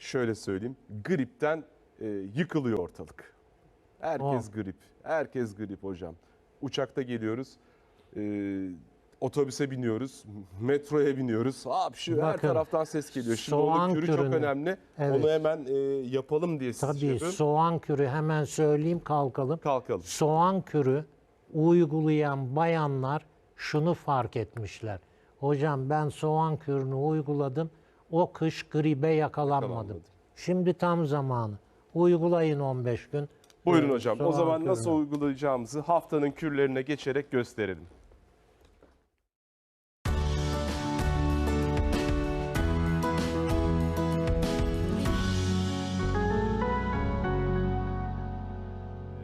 şöyle söyleyeyim gripten e, yıkılıyor ortalık. Herkes grip. Herkes grip hocam. Uçakta geliyoruz. e, otobüse biniyoruz. Metroya biniyoruz. Hapşu her Bakın, taraftan ses geliyor. Şimdi onun kürü çok kürünü- önemli. Evet. Onu hemen e, yapalım diye siz Tabii şey soğan kürü hemen söyleyeyim kalkalım. Kalkalım. Soğan kürü uygulayan bayanlar şunu fark etmişler. Hocam ben soğan kürünü uyguladım. O kış gribe yakalanmadım. Yakalanmadım. Şimdi tam zamanı. Uygulayın 15 gün. Buyurun Ee, hocam. O zaman nasıl uygulayacağımızı haftanın kürlerine geçerek gösterelim.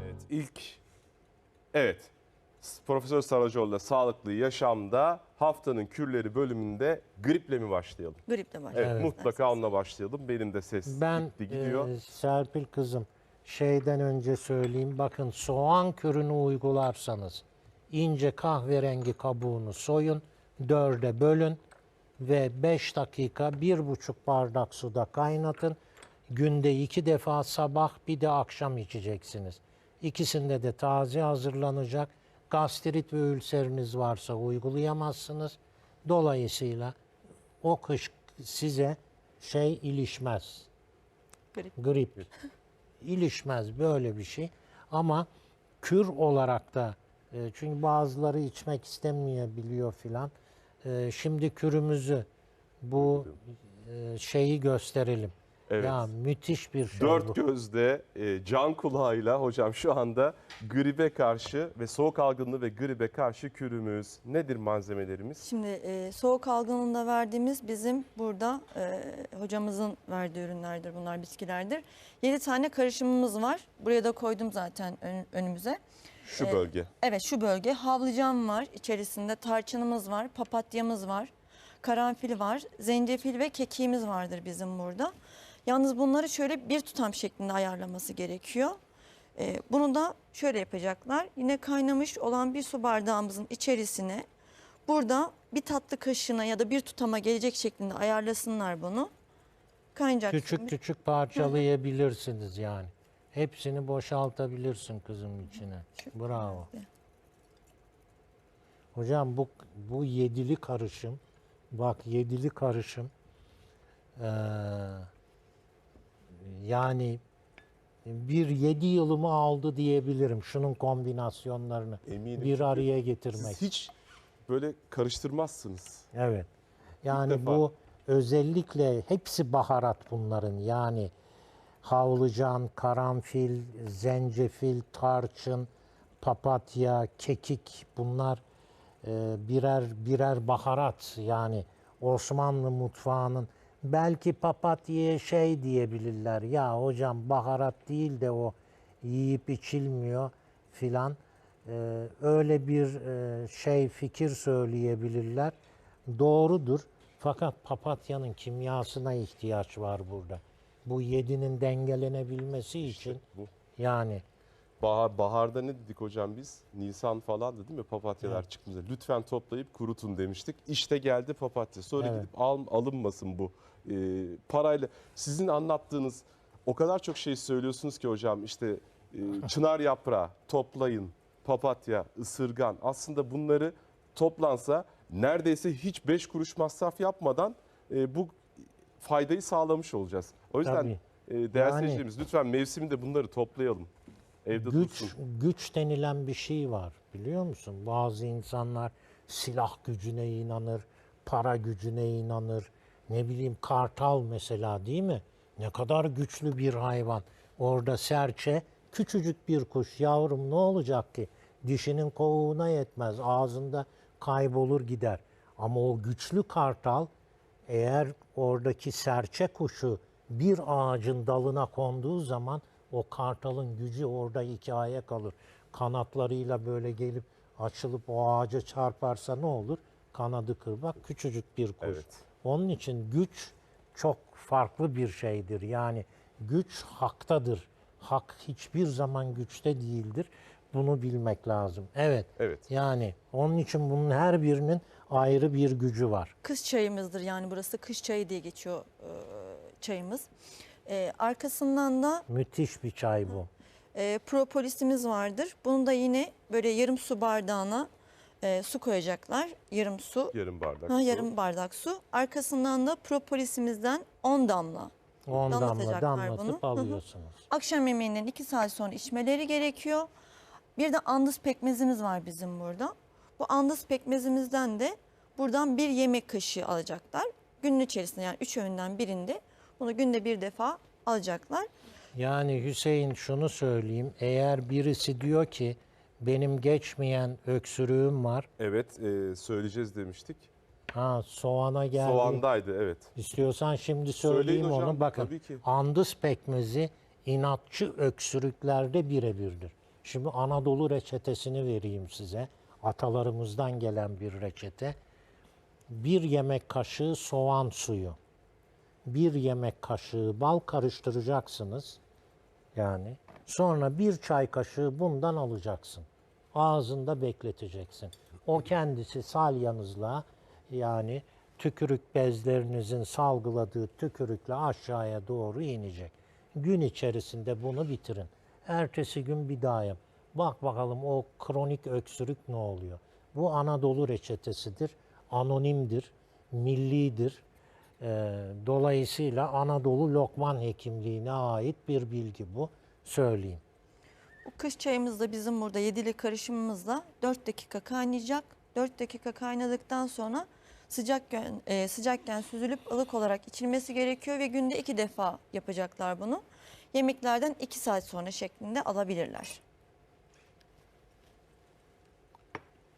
Evet, ilk Evet. Profesör Saracoğlu'la sağlıklı yaşamda haftanın kürleri bölümünde griple mi başlayalım? Griple var. Evet, mutlaka onunla başlayalım. Benim de ses Ben gitti gidiyor. e, Serpil kızım şeyden önce söyleyeyim. Bakın soğan kürünü uygularsanız ince kahverengi kabuğunu soyun, dörde bölün ve 5 dakika 1,5 bardak suda kaynatın. Günde iki defa sabah bir de akşam içeceksiniz. İkisinde de taze hazırlanacak. Gastrit ve ülseriniz varsa uygulayamazsınız. Dolayısıyla o kış size şey ilişmez. Grip. Grip. İlişmez böyle bir şey. Ama kür olarak da e, çünkü bazıları içmek istemeyebiliyor filan. E, Şimdi kürümüzü bu e, şeyi gösterelim. Evet. Ya müthiş bir şey Dört bu. gözle e, can kulağıyla hocam şu anda gribe karşı ve soğuk algınlığı ve gribe karşı kürümüz. Nedir malzemelerimiz? Şimdi e, soğuk algınlığında verdiğimiz bizim burada e, hocamızın verdiği ürünlerdir bunlar bitkilerdir. 7 tane karışımımız var. Buraya da koydum zaten ön- önümüze. Şu Evet. bölge. Evet şu bölge havlıcam var içerisinde tarçınımız var, papatyamız var, karanfil var, zencefil ve kekiğimiz vardır bizim burada. Yalnız bunları şöyle bir tutam şeklinde ayarlaması gerekiyor. Ee, bunu da şöyle yapacaklar. Yine kaynamış olan bir su bardağımızın içerisine burada bir tatlı kaşığına ya da bir tutama gelecek şeklinde ayarlasınlar bunu. Kaynayacak. Küçük küçük parçalayabilirsiniz yani. Hepsini boşaltabilirsin kızım içine. Bravo. Hocam bu bu yedili karışım, bak yedili karışım, eee, yani bir yedi yılımı aldı diyebilirim şunun kombinasyonlarını Eminim bir araya getirmek. Siz hiç böyle karıştırmazsınız. Evet. Yani bu özellikle hepsi baharat bunların. Yani havlucan, karanfil, zencefil, tarçın, papatya, kekik bunlar e, birer birer baharat. Yani Osmanlı mutfağının belki papatyaya şey diyebilirler. Ya hocam baharat değil de o yiyip içilmiyor filan. Ee, öyle bir e, şey fikir söyleyebilirler. Doğrudur. Fakat papatyanın kimyasına ihtiyaç var burada. Bu yedinin dengelenebilmesi için bu. yani Bahar, baharda ne dedik hocam biz? Nisan falandı değil mi papatyalar çıktığında. Lütfen toplayıp kurutun demiştik. İşte geldi papatya. Sonra Evet. gidip al, alınmasın bu e, parayla. Sizin anlattığınız o kadar çok şey söylüyorsunuz ki hocam işte e, çınar yaprağı toplayın, papatya, ısırgan. Aslında bunları toplansa neredeyse hiç 5 kuruş masraf yapmadan e, bu faydayı sağlamış olacağız. O yüzden Tabii. e, değerli Yani- seyircilerimiz lütfen mevsiminde bunları toplayalım. Evde güç dursun. güç denilen bir şey var biliyor musun? Bazı insanlar silah gücüne inanır, para gücüne inanır. Ne bileyim kartal mesela değil mi? Ne kadar güçlü bir hayvan. Orada serçe küçücük bir kuş yavrum ne olacak ki? Dişinin kovuğuna yetmez. Ağzında kaybolur gider. Ama o güçlü kartal eğer oradaki serçe kuşu bir ağacın dalına konduğu zaman o kartalın gücü orada hikaye kalır. Kanatlarıyla böyle gelip açılıp o ağaca çarparsa ne olur? Kanadı kır. Bak küçücük bir kuş. Evet. Onun için güç çok farklı bir şeydir. Yani güç haktadır. Hak hiçbir zaman güçte değildir. Bunu bilmek lazım. Evet. Evet. Yani onun için bunun her birinin ayrı bir gücü var. Kış çayımızdır yani burası kış çayı diye geçiyor e, çayımız. Ee, arkasından da Müthiş bir çay bu. e, propolisimiz vardır. Bunu da yine böyle yarım su bardağına e, su koyacaklar. Yarım su. Yarım bardak. Ha, su. yarım bardak su. Arkasından da propolisimizden 10 damla. 10 damla Damlatacaklar damlatıp bunu. Hı hı. alıyorsunuz. Akşam yemeğinden 2 saat sonra içmeleri gerekiyor. Bir de andız pekmezimiz var bizim burada. Bu andız pekmezimizden de buradan bir yemek kaşığı alacaklar. Günün içerisinde yani 3 öğünden birinde bunu günde bir defa alacaklar. Yani Hüseyin şunu söyleyeyim. Eğer birisi diyor ki benim geçmeyen öksürüğüm var. Evet e, söyleyeceğiz demiştik. Ha soğana geldi. Soğandaydı evet. İstiyorsan şimdi Söyleyin söyleyeyim hocam, onu. Bakın tabii ki. andız pekmezi inatçı öksürüklerde birebirdir. Şimdi Anadolu reçetesini vereyim size. Atalarımızdan gelen bir reçete. Bir yemek kaşığı soğan suyu. Bir yemek kaşığı bal karıştıracaksınız. Yani sonra bir çay kaşığı bundan alacaksın. Ağzında bekleteceksin. O kendisi salyanızla yani tükürük bezlerinizin salgıladığı tükürükle aşağıya doğru inecek. Gün içerisinde bunu bitirin. Ertesi gün bir daha yap. Bak bakalım o kronik öksürük ne oluyor? Bu Anadolu reçetesidir. Anonimdir, millidir. Ee, dolayısıyla Anadolu Lokman Hekimliğine ait bir bilgi bu. Söyleyeyim. Bu kış çayımız da bizim burada yedili karışımımızla 4 dakika kaynayacak. 4 dakika kaynadıktan sonra sıcakken, e, sıcakken süzülüp ılık olarak içilmesi gerekiyor ve günde iki defa yapacaklar bunu. Yemeklerden 2 saat sonra şeklinde alabilirler.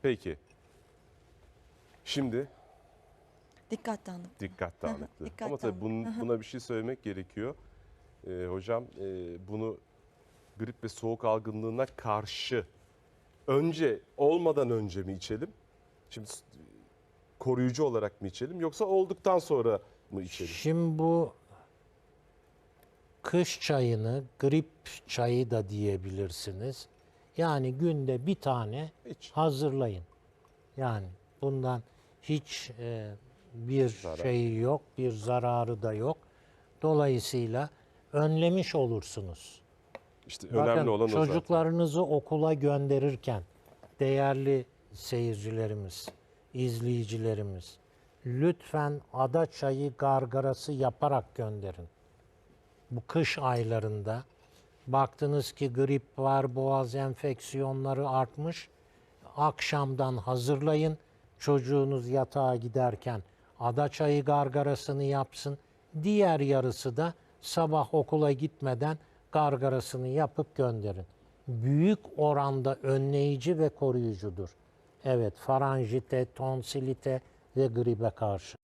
Peki. Şimdi Dikkat dağınık. dikkat dağınıklığı. dikkat Ama tabii dağınıklığı. bunun, buna bir şey söylemek gerekiyor. Ee, hocam e, bunu grip ve soğuk algınlığına karşı önce olmadan önce mi içelim? Şimdi koruyucu olarak mı içelim yoksa olduktan sonra mı içelim? Şimdi bu kış çayını grip çayı da diyebilirsiniz. Yani günde bir tane Hiç. hazırlayın. Yani bundan hiç e, bir Zarar. şeyi yok, bir zararı da yok. Dolayısıyla önlemiş olursunuz. İşte Bakın önemli olan çocuklarınızı okula gönderirken değerli seyircilerimiz, izleyicilerimiz lütfen ada çayı gargarası yaparak gönderin. Bu kış aylarında baktınız ki grip var, boğaz enfeksiyonları artmış. Akşamdan hazırlayın. Çocuğunuz yatağa giderken ada çayı gargarasını yapsın. Diğer yarısı da sabah okula gitmeden gargarasını yapıp gönderin. Büyük oranda önleyici ve koruyucudur. Evet, faranjite, tonsilite ve gribe karşı.